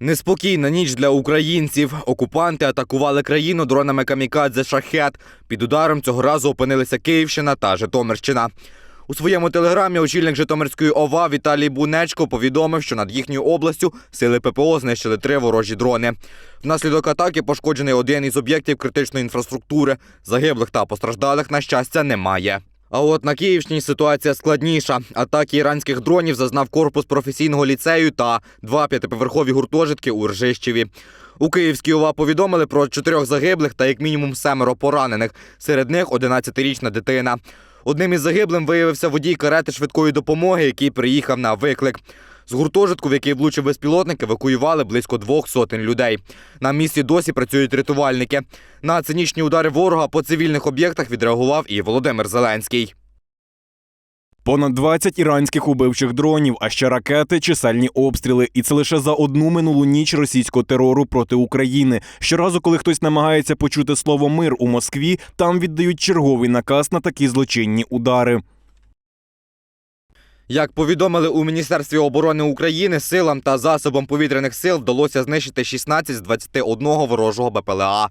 Неспокійна ніч для українців. Окупанти атакували країну дронами камікадзе шахет. Під ударом цього разу опинилися Київщина та Житомирщина. У своєму телеграмі очільник Житомирської ОВА Віталій Бунечко повідомив, що над їхньою областю сили ППО знищили три ворожі дрони. Внаслідок атаки пошкоджений один із об'єктів критичної інфраструктури. Загиблих та постраждалих, на щастя, немає. А от на Київщині ситуація складніша. Атаки іранських дронів зазнав корпус професійного ліцею та два п'ятиповерхові гуртожитки у Ржищеві. У Київській ОВА повідомили про чотирьох загиблих та як мінімум семеро поранених. Серед них 11-річна дитина. Одним із загиблим виявився водій карети швидкої допомоги, який приїхав на виклик. З гуртожитку, в який влучив безпілотник, евакуювали близько двох сотень людей. На місці досі працюють рятувальники. На цинічні удари ворога по цивільних об'єктах відреагував і Володимир Зеленський. Понад 20 іранських убивчих дронів, а ще ракети, чисельні обстріли. І це лише за одну минулу ніч російського терору проти України. Щоразу, коли хтось намагається почути слово мир у Москві, там віддають черговий наказ на такі злочинні удари. Як повідомили у Міністерстві оборони України, силам та засобам повітряних сил вдалося знищити 16 з 21 ворожого БПЛА.